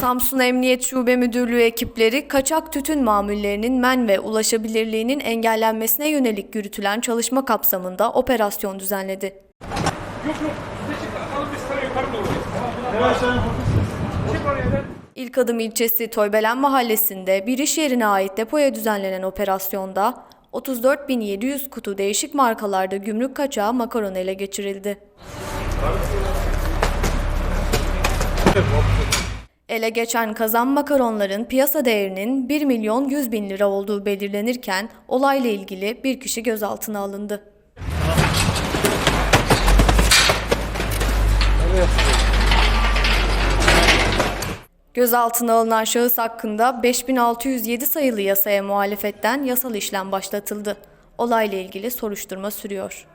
Samsun Emniyet Şube Müdürlüğü ekipleri kaçak tütün mamullerinin men ve ulaşabilirliğinin engellenmesine yönelik yürütülen çalışma kapsamında operasyon düzenledi. Yok yok. İlk adım ilçesi Toybelen Mahallesi'nde bir iş yerine ait depoya düzenlenen operasyonda 34.700 kutu değişik markalarda gümrük kaçağı makaron ele geçirildi. Ele geçen kazan makaronların piyasa değerinin 1 milyon 100 bin lira olduğu belirlenirken olayla ilgili bir kişi gözaltına alındı. Gözaltına alınan şahıs hakkında 5607 sayılı yasaya muhalefetten yasal işlem başlatıldı. Olayla ilgili soruşturma sürüyor.